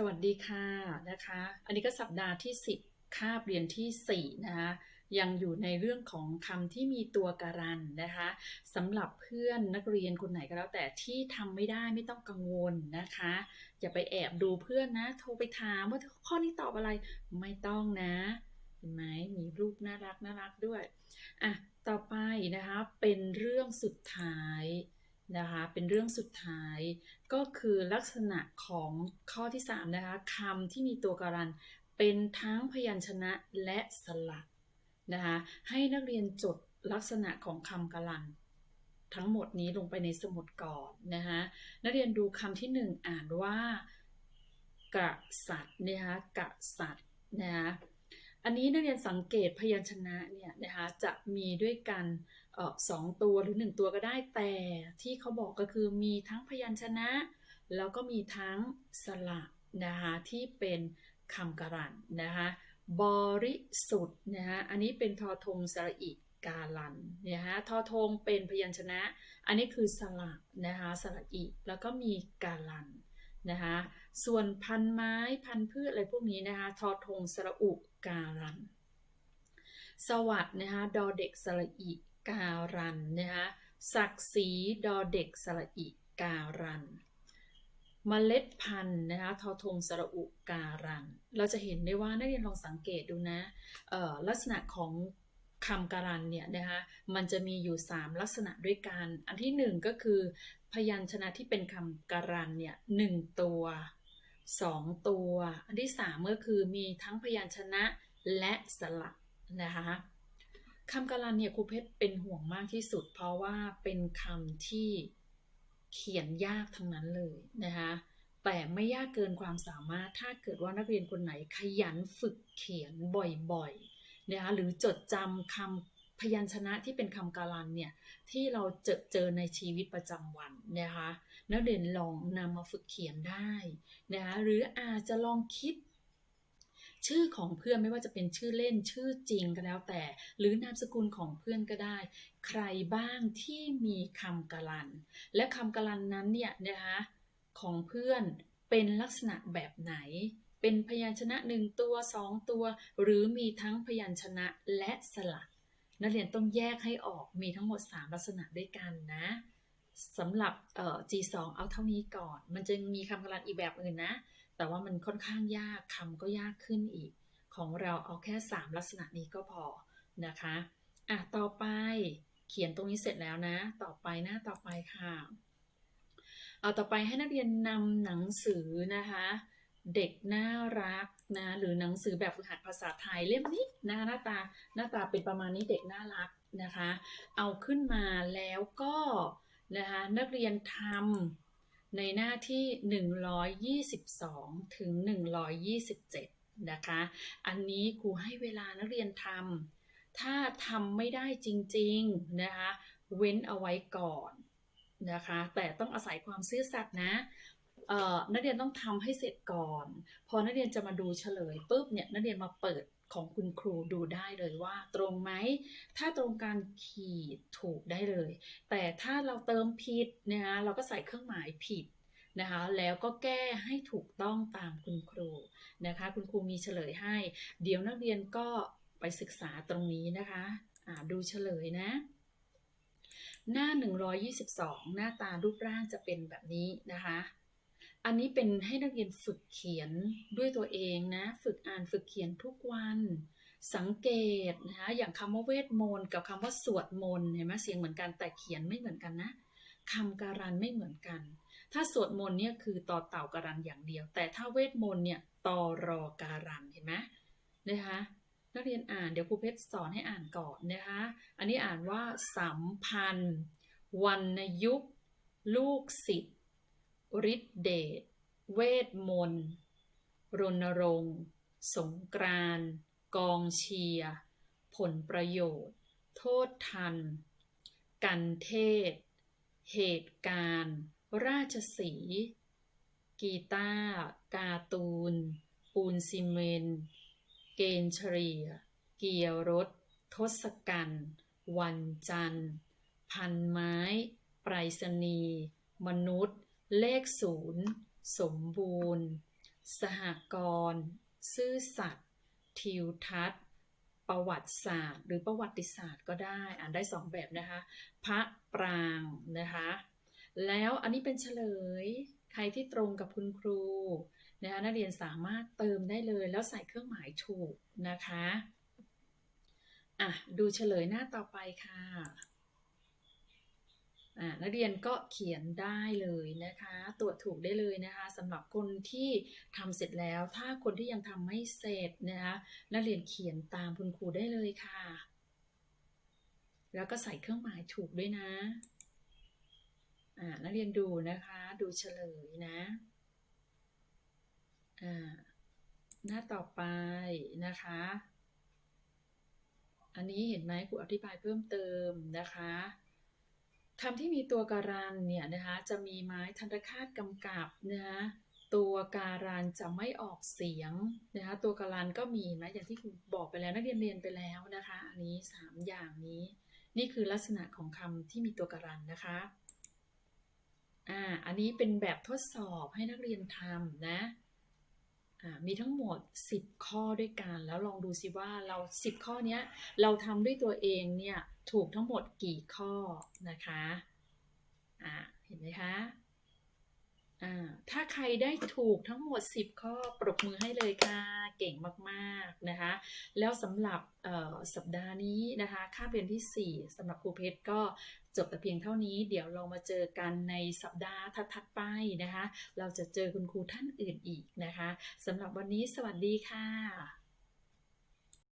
สวัสดีค่ะนะคะ อันนี้ก็สัปดาห์ที่ 10 คาบเรียนที่ 4 นะคะยังอยู่ในเรื่องของคำที่มีตัวการันนะคะสำหรับเพื่อนนักเรียนคนไหนก็แล้ว แต่ที่ทำไม่ได้ไม่ต้องกังวลนะคะ อย่าไปแอบดูเพื่อนนะ โทรไปถามว่าข้อนี้ตอบอะไรไม่ต้องนะเห็นไหมมีรูปน่ารักน่ารักด้วยอะต่อไปนะคะเป็นเรื่องสุดท้าย นะคะเป็นเรื่องสุดท้ายก็คือลักษณะของข้อที่ 3 นะคะคำที่มีตัวการัน เป็นทั้งพยัญชนะและสระนะคะให้นักเรียนจดลักษณะของคำการัน ทั้งหมดนี้ลงไปในสมุดก่อนนะคะนักเรียนดูคำที่ 1 อ่านว่ากษัตนะคะกษัตนะคะอันนี้นักเรียนสังเกตพยัญชนะเนี่ยนะคะจะมีด้วยกัน สองตัวหรือหนึ่งตัวก็ได้แต่ที่เขาบอกก็คือมีทั้งพยัญชนะ แล้วก็มีทั้งสระนะคะที่เป็นคำการันนะคะบริสุทธิ์นะคะอันนี้เป็นทอทงสระอิกาลันนะคะทอทงเป็นพยัญชนะ อันนี้คือสระนะคะสระอิแล้วก็มีกาลันนะคะส่วนพันไม้พันพืชอะไรพวกนี้นะคะทอทงสระอุการันสวัสดนะคะดอเด็กสระอิ การันนะคะศักดิ์ศรีดอเด็กสระอิการันเมล็ดพันธุ์นะคะทอทงสระอุการัน เราจะเห็นได้ว่านักเรียนลองสังเกตดูนะลักษณะของคำการันเนี่ยนะคะมันจะมีอยู่ 3 ลักษณะด้วยกัน อันที่ 1 ก็คือพยัญชนะที่เป็นคำการันเนี่ยหตัว 2 ตัว อันที่ 3 ก็คือมีทั้งพยัญชนะและสระนะคะ คำการันเนี่ยครูเพชรเป็นห่วงมากที่สุด เพราะว่าเป็นคำที่เขียนยากทั้งนั้นเลยนะคะแต่ไม่ยากเกินความสามารถถ้าเกิดว่านักเรียนคนไหนขยันฝึกเขียนบ่อยๆนะคะหรือจดจำคำพยัญชนะที่เป็นคำการันเนี่ยที่เราเจอเจอในชีวิตประจำวันนะคะนักเรียนลองนำมาฝึกเขียนได้นะคะหรืออาจจะลองคิด ชื่อของเพื่อนไม่ว่าจะเป็นชื่อเล่นชื่อจริงก็แล้วแต่ หรือนามสกุลของเพื่อนก็ได้ ใครบ้างที่มีคำกลัน และคำกลันนั้นเนี่ยนะคะของเพื่อนเป็นลักษณะแบบไหน เป็นพยัญชนะหนึ่งตัวสองตัว หรือมีทั้งพยัญชนะและสระนักเรียนต้องแยกให้ออกมีทั้งหมด 3 ลักษณะด้วยกันนะสำหรับเอ่อ G2 เอาเท่านี้ก่อน มันจะมีคำกลันอีกแบบอื่นนะ แต่ว่ามันค่อนข้างยากคำก็ยากขึ้นอีก ของเราเอาแค่ 3 ลักษณะนี้ก็พอนะคะอะต่อไปเขียนตรงนี้เสร็จแล้วนะ ต่อไปหน้าต่อไปค่ะ เอาต่อไปให้นักเรียนนำหนังสือนะคะ เด็กน่ารักนะหรือหนังสือแบบฝึกหัดภาษาไทยเล่มนี้นะหน้าตาหน้าตาเป็นประมาณนี้เด็กน่ารักนะคะ เอาขึ้นมาแล้วก็นะคะนักเรียนทำ ในหน้าที่ 122 ถึง 127 นะคะ อันนี้ครูให้เวลานักเรียนทำ ถ้าทำไม่ได้จริงๆนะคะ เว้นเอาไว้ก่อนนะคะ แต่ต้องอาศัยความซื่อสัตย์นะนักเรียนต้องทำให้เสร็จก่อน พอนักเรียนจะมาดูเฉลยปุ๊บเนี่ยนักเรียนมาเปิด ของคุณครูดูได้เลยว่า ตรงไหม ถ้าตรงการขีดถูกได้เลย แต่ถ้าเราเติมผิดนะคะเราก็ใส่เครื่องหมายผิดนะคะแล้วก็แก้ให้ถูกต้องตามคุณครูนะคะ คุณครูมีเฉลยให้ เดี๋ยวนักเรียนก็ไปศึกษาตรงนี้นะคะะดูเฉลยนะ หน้า 122 หน้าตารูปร่างจะเป็นแบบนี้นะคะ อันนี้เป็นให้นักเรียนฝึกเขียนด้วยตัวเองนะ ฝึกอ่านฝึกเขียนทุกวัน สังเกตนะคะอย่างคำว่าเวทมนต์กับคำว่าสวดมนต์เห็นไหมเสียงเหมือนกันแต่เขียนไม่เหมือนกันนะคำการันไม่เหมือนกัน ถ้าสวดมนต์เนี่ยคือต่อเต่าการันอย่างเดียว แต่ถ้าเวทมนต์เนี่ยต่อรอการันเห็นไหมนะคะนักเรียนอ่านเดี๋ยวครูเพชรสอนให้อ่านก่อนนะคะอันนี้อ่านว่าสัมพันธ์วรรณยุกลูกศิษย์ ฤทธิเดช เวทมนต์ รณรงค์ สงกรานกองเชียร์ผลประโยชน์ โทษทัน กันเทศ เหตุการณ์ ราชสี กีตาร์กาตูน ปูนซีเมน เกณฑ์เฉลี่ย เกียร์รถ ทศกัณฐ์วันจันทร์ พันไม้ ไปรษณีย์มนุษย์ เลขศูนย์สมบูรณ์ สหกรณ์ซื่อสัตย์ทิวทัศน์ ประวัติศาสตร์ หรือประวัติศาสตร์ก็ได้ อ่านได้สองแบบนะคะ พระปรางนะคะ แล้วอันนี้เป็นเฉลย ใครที่ตรงกับคุณครูนะคะนักเรียนสามารถเติมได้เลยแล้วใส่เครื่องหมายถูกนะคะ อะ ดูเฉลยหน้าต่อไปค่ะ นักเรียนก็เขียนได้เลยนะคะ ตรวจถูกได้เลยนะคะสำหรับคนที่ทำเสร็จแล้ว ถ้าคนที่ยังทำไม่เสร็จนะคะนักเรียนเขียนตามคุณครูได้เลยค่ะ แล้วก็ใส่เครื่องหมายถูกด้วยนะอ่านักเรียนดูนะคะ ดูเฉลยนะอ่าหน้าต่อไปนะคะ อันนี้เห็นไหมครูอธิบายเพิ่มเติมนะคะ คำที่มีตัวการันเนี่ยนะคะจะมีไม้ทันตคาตกำกับนะคะตัวการันจะไม่ออกเสียงนะคะตัวการันก็มีไหมอย่างที่ครูบอกไปแล้วนักเรียนเรียนไปแล้วนะคะ อันนี้สามอย่างนี้ นี่คือลักษณะของคำที่มีตัวการันนะคะอ่าอันนี้เป็นแบบทดสอบให้นักเรียนทำนะอ่ามีทั้งหมด 10 ข้อด้วยกัน แล้วลองดูสิว่าเรา 10 ข้อเนี้ยเราทำด้วยตัวเองเนี่ย ถูกทั้งหมดกี่ข้อนะคะอ่าเห็นไหมคะอ่าถ้าใครได้ถูกทั้งหมด 10 ข้อปรบมือให้เลยค่ะ เก่งมากๆนะคะ แล้วสำหรับสัปดาห์นี้นะคะค่าเรียนที่ 4สำหรับครูเพชรก็จบแต่เพียงเท่านี้ เดี๋ยวเรามาเจอกันในสัปดาห์ถัดๆไปนะคะ เราจะเจอคุณครูท่านอื่นอีกนะคะสำหรับวันนี้สวัสดีค่ะ